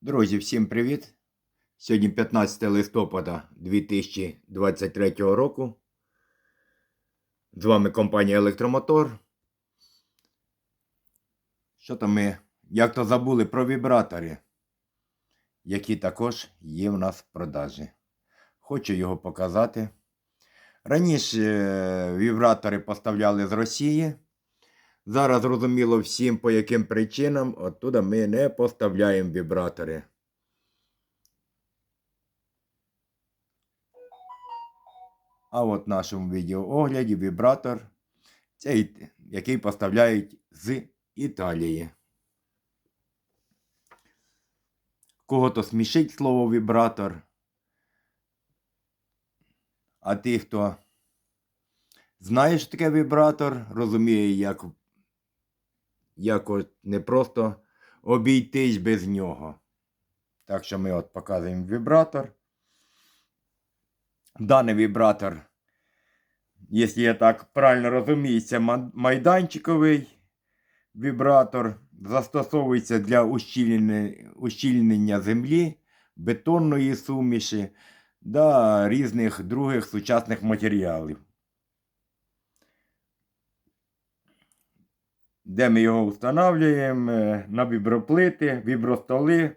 Друзі, всім привіт! Сьогодні 15 листопада 2023 року. З вами компанія Електромотор. Що там ми, як то забули про вібратори, які також є в нас в продажі. Хочу його показати. Раніше е, вібратори поставляли з Росії. Зараз зрозуміло всім, по яким причинам, оттуда ми не поставляємо вібратори. А от в нашому відеоогляді вібратор, цей, який поставляють з Італії. Кого-то смішить слово вібратор. А ті, хто знає, що таке вібратор, розуміє, як як от не просто обійтись без нього. Так що ми от показуємо вібратор. Даний вібратор, якщо я так правильно розумію, це майданчиковий вібратор. Застосовується для ущільнення, ущільнення землі, бетонної суміші та різних других сучасних матеріалів. Де ми його встановлюємо е, на віброплити, вібростоли,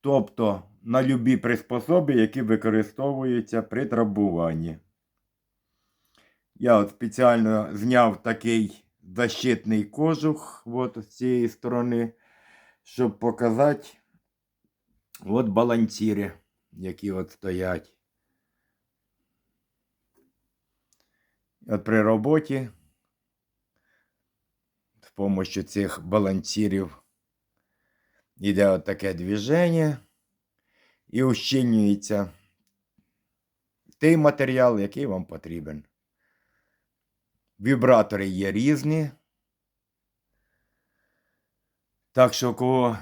тобто на любі приспособи, які використовуються при трамбуванні. Я от спеціально зняв такий защитний кожух от з цієї сторони, щоб показати от балансіри, які от стоять. От при роботі помощью цих балансирів йде от таке движення і ущільнюється той матеріал, який вам потрібен. Вібратори є різні. Так що, кого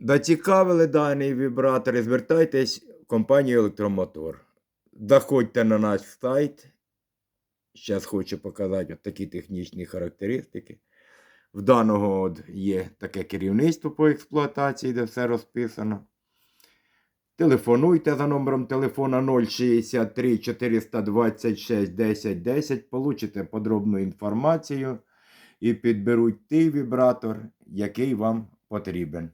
зацікавили дані вібратори, звертайтесь в компанію Електромотор. Заходьте на наш сайт. Зараз хочу показати от такі технічні характеристики. В даного от є таке керівництво по експлуатації, де все розписано. Телефонуйте за номером телефона 063 426 10 10. Получите подробну інформацію і підберуть той вібратор, який вам потрібен.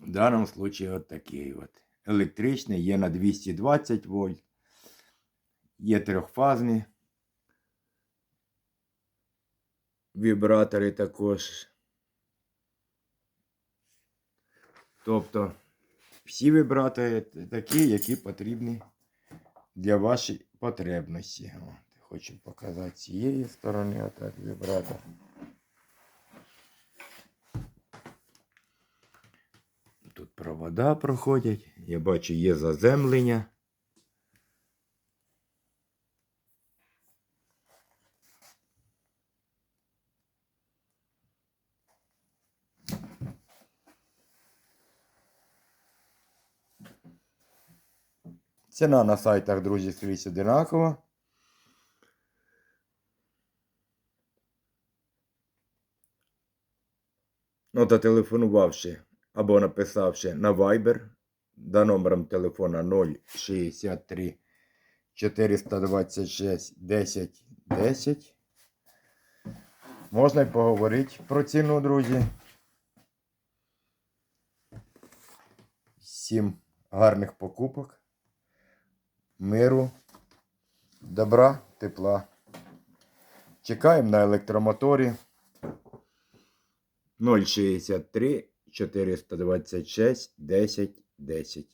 В даному случае от такий от. Електричний є на 220 вольт. Є трьохфазні. Вібратори також. Тобто всі вібратори такі, які потрібні для вашої потребності. От, хочу показати з цієї сторони отак вібратор. Тут провода проходять. Я бачу, є заземлення. Ціна на сайтах, друзі, скрізь одинакова. Ну, та телефонувавши або написавши на Viber за номером телефона 063 426 10 10. Можна й поговорити про ціну, друзі. Всім гарних покупок, миру, добра, тепла. Чекаємо на електромоторі. 063 426 10 10.